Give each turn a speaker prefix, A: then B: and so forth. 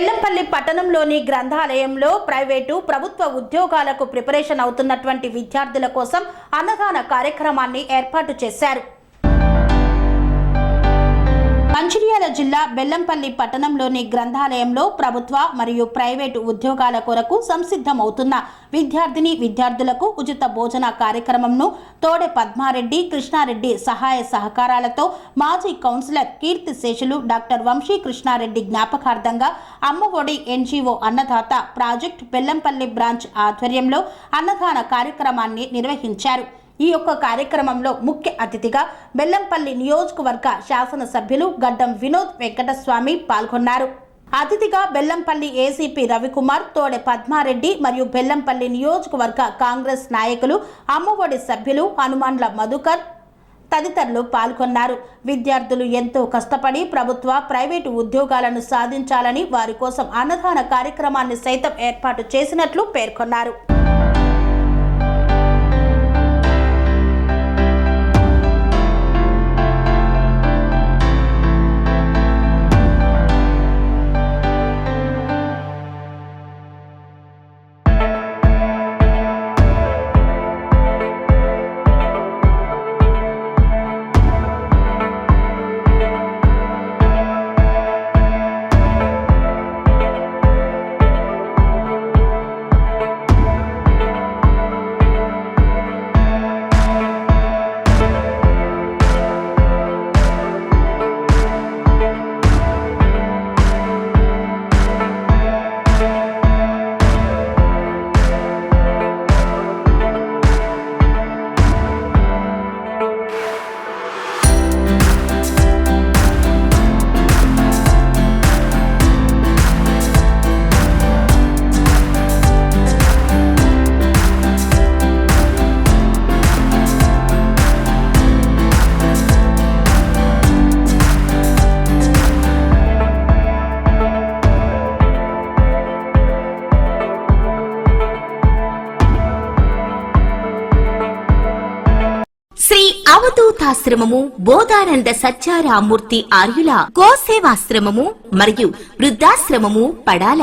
A: బెల్లంపల్లి పట్టణంలోని గ్రంథాలయంలో ప్రైవేటు ప్రభుత్వ ఉద్యోగాలకు ప్రిపరేషన్ అవుతున్నటువంటి విద్యార్థుల కోసం అన్నదాన కార్యక్రమాన్ని ఏర్పాటు చేశారు. జిల్లా బెల్లంపల్లి పట్టణంలోని గ్రంథాలయంలో ప్రభుత్వ మరియు ప్రైవేటు ఉద్యోగాల కొరకు సంసిద్ధమవుతున్న విద్యార్థిని విద్యార్థులకు ఉచిత భోజన కార్యక్రమంను తోడె పద్మారెడ్డి కృష్ణారెడ్డి సహాయ సహకారాలతో మాజీ కౌన్సిలర్ కీర్తి శేషులు doctor Vamsi Krishna Reddy జ్ఞాపకార్థంగా Ammaodi NGO Annadata project Bellampalli branch ఆధ్వర్యంలో అన్నదాన కార్యక్రమాన్ని నిర్వహించారు. ఈ యొక్క కార్యక్రమంలో ముఖ్య అతిథిగా బెల్లంపల్లి నియోజకవర్గ శాసనసభ్యులు గడ్డం వినోద్ వెంకటస్వామి పాల్గొన్నారు. అతిథిగా బెల్లంపల్లి ఏసీపీ రవికుమార్ తోడె పద్మారెడ్డి మరియు బెల్లంపల్లి నియోజకవర్గ కాంగ్రెస్ నాయకులు అమ్మఒడి సభ్యులు హనుమాన్ల మధుకర్ తదితరులు పాల్గొన్నారు. విద్యార్థులు ఎంతో కష్టపడి ప్రభుత్వ ప్రైవేటు ఉద్యోగాలను సాధించాలని వారి కోసం అన్నదాన కార్యక్రమాన్ని సైతం ఏర్పాటు చేసినట్లు పేర్కొన్నారు.
B: అవధూతాశ్రమము బోధానంద సత్యారామూర్తి ఆర్యుల గోసేవాశ్రమము మరియు వృద్ధాశ్రమము పడాల.